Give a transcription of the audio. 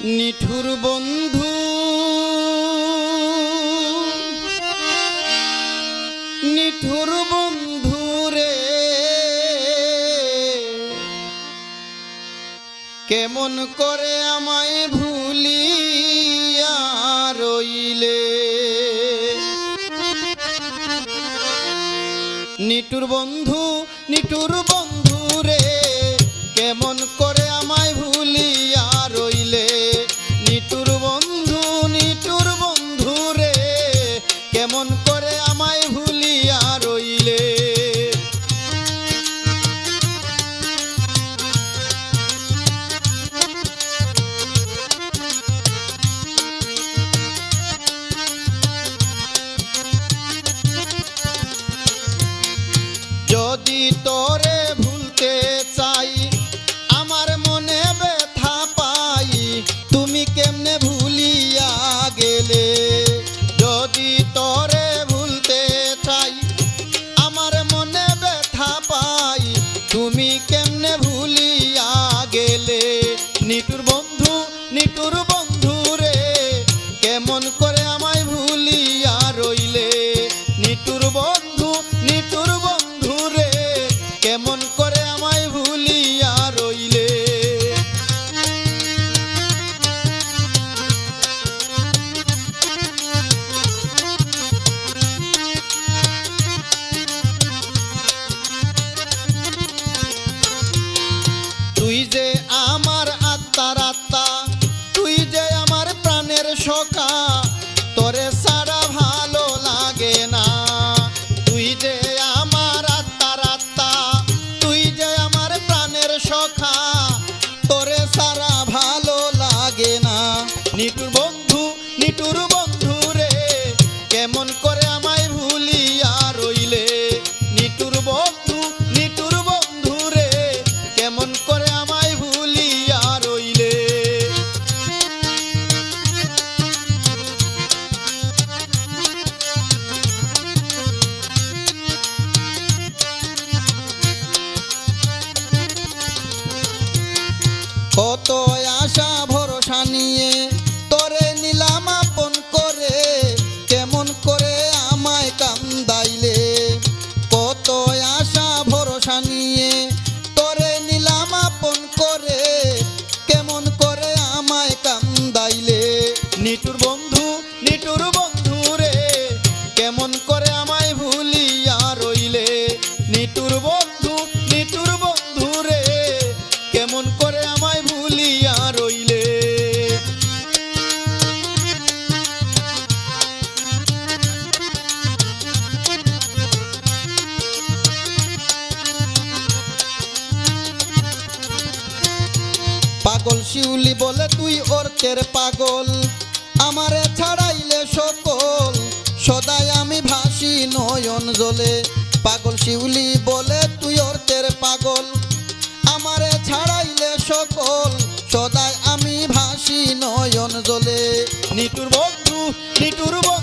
নিঠুর বন্ধু। নিঠুর বন্ধু রে। কেমন করে আমায় ভুলিয়া রইলে? নিটুর বন্ধু নিটুর বন্ধু রে, কেমন করে তোরে ভুলতে চাই, আমার মনে ব্যথা পাই। তুমি কেমনে ভুলিয়া গেলে? যদি তোরে ভুলতে চাই, আমার মনে ব্যথা পাই। তুমি কেমনে ভুলিয়া গেলে? নিটুর বন্ধু নিটুর বন্ধু রে, কেমন করে আমায় ভুলিয়া যে আমার আত্মার আত্মা, তুই যে আমার প্রাণের শোকা, তোরে সারা ভালো লাগে না। তুই যে আমার আত্মার আত্মা, তুই যে আমার প্রাণের শোকা, তোরে সারা ভালো লাগে না। নিটুর কত আশা, ভরসা নিয়ে তোরে নিলাম আপন করে। কেমন করে আমায় কান্দাইলে কত আশা, ভরসা নিয়ে তোরে নিলাম করে। কেমন করে আমায় কান্দাইলে নিটুর বন্ধু নিটুর বন্ধু শিউলি বলে তুই অর্থের পাগল। আমারে ছাড়াইলে সকল, সদাই আমি ভাসি নয়ন জলে। পাগল শিউলি বলে তুই অর্থের পাগল। আমারে ছাড়াইলে সকল, সদাই আমি ভাসি নয়ন জলে। নিটুর বন্ধু নিটুর বন্ধু।